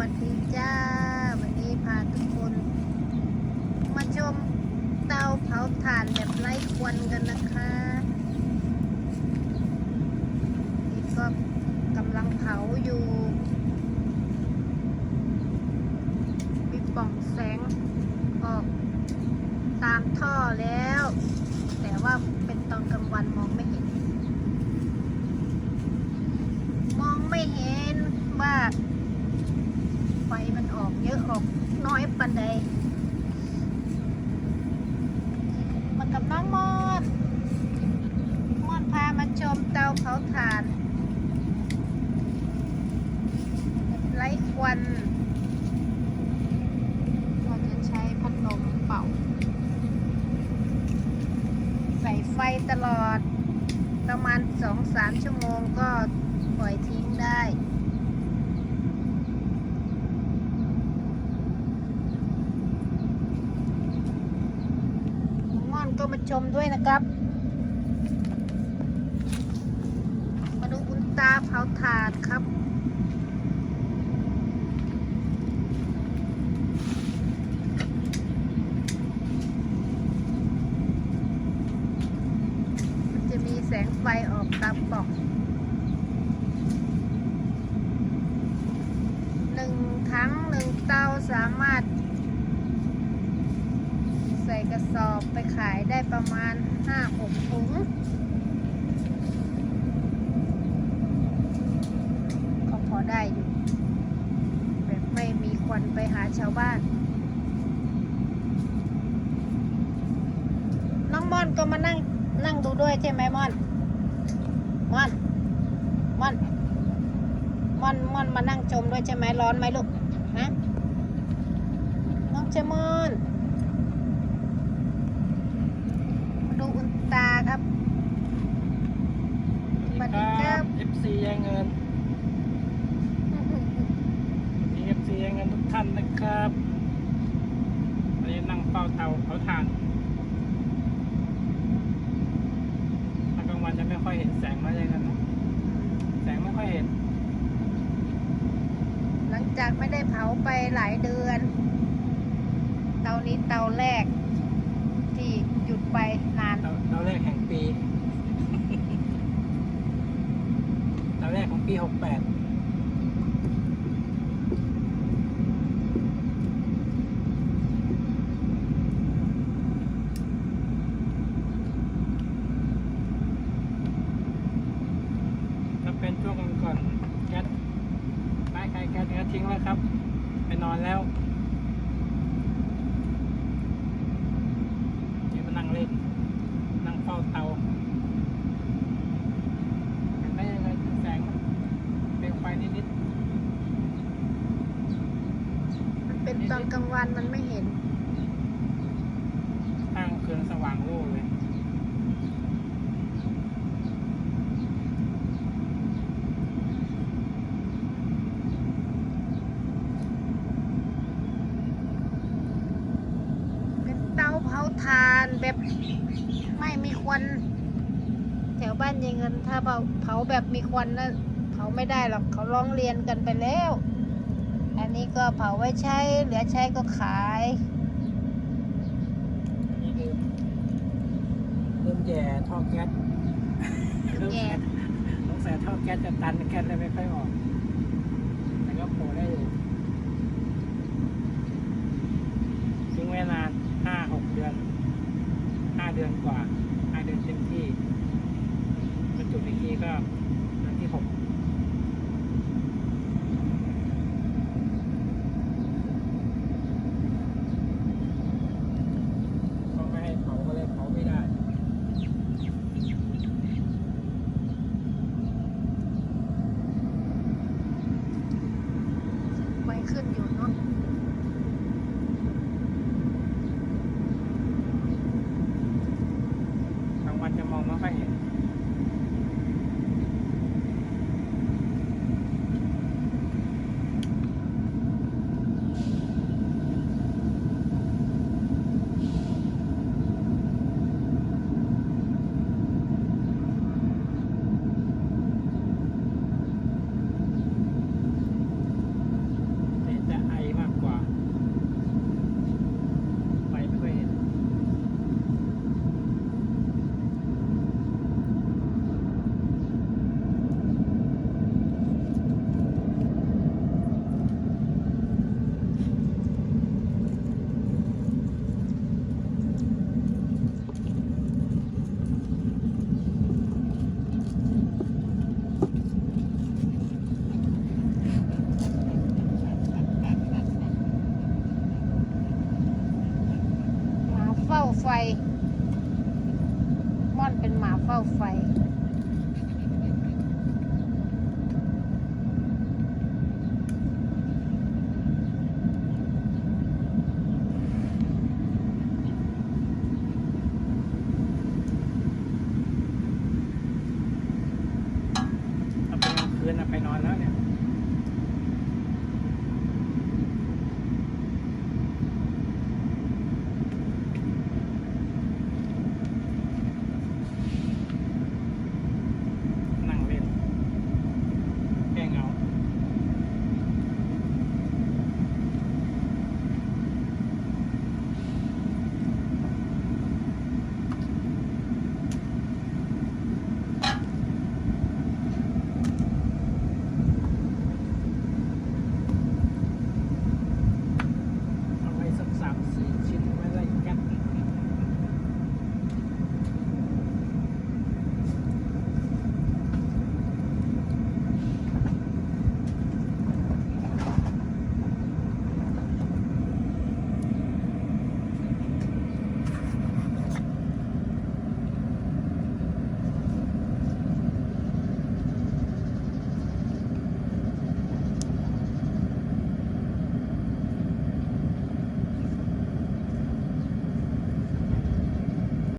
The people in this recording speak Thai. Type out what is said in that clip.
วัสดีจ้า วันนี้พาทุกคน มาชมเตาเผาถ่านแบบไร้ควันกันนะคะนี่ก็กำลังเผาอยู่ มีปล่องแสงออกตามท่อแล้ว แต่ว่าเป็นตอนกลางวันมองไม่เห็น มองไม่เห็นว่า ไฟ มันออกเยอะออกน้อยปันใดมากับน้องมอดมอดพามาชมเตาเผาถ่าน ไร้ควันเราจะใช้พัดลมเป่า ใส่ไฟตลอด ประมาณ2-3ชั่วโมงก็ปล่อยทิ้งได้ น้อง ม่อนก็มาชมด้วยนะครับ มาดูอุนตาเผาถ่านครับ มันจะมีแสงไฟออกตามปล่อง หนึ่งถังหนึ่งเตาสามารถ ใสอบไปขายได้ประมาณ5-6ถุงก็พอได้อยู่ แบบไม่มีควันไปหาชาวบ้าน น้องม่อนก็มานั่งนั่งดูด้วยใช่ไหมม่อน ม่อน ม่อนม่อนม่อนมานั่งชมด้วยใช่ไหมร้อนไหมลูก ฮะ น้องเจมอนมา ดูอุลตราครับสวัสดีครับ FC แยงเงิน FC แยงเงินทุกท่านนะครับวันนี้นั่งเฝ้าเตาเผาถ่านตอนกลางวันจะไม่ค่อยเห็นแสงมาเลยกันนะแสงไม่ค่อยเห็น หลังจากไม่ได้เผาไปหลายเดือน เตานี้เตาแรกที่หยุดไป แรกแห่งปี เตาแรกของปี 68ถ้าเป็นช่วงก่อนแก๊สไม่ใครแก๊สแก๊สทิ้งแล้วครับ ไปนอนแล้วนี่มานั่งเล่น นั่งเฝ้าเตาเห็นได้ยังไงแสงเปลวไฟนิด มันเป็นตอนกลาง วันมันไม่เห็นๆตั้งคืนสว่างโล่เลยเป็นเตาเผาถ่านแบบไม่มีควันแถวบ้านยายเงินถ้าเผาเผาแบบมีควันนะเผาไม่ได้หรอกเขาร้องเรียนกันไปแล้ว อันนี้ก็เผาไว้ใช้ เหลือใช้ก็ขาย นี่ลืมลืมแย่ท่อแก๊สลืมแย่ สงสัยท่อแก๊สจะตันแก๊สเลยไม่ค่อยออก ไฟ ม่อนเป็นหมาเฝ้าไฟ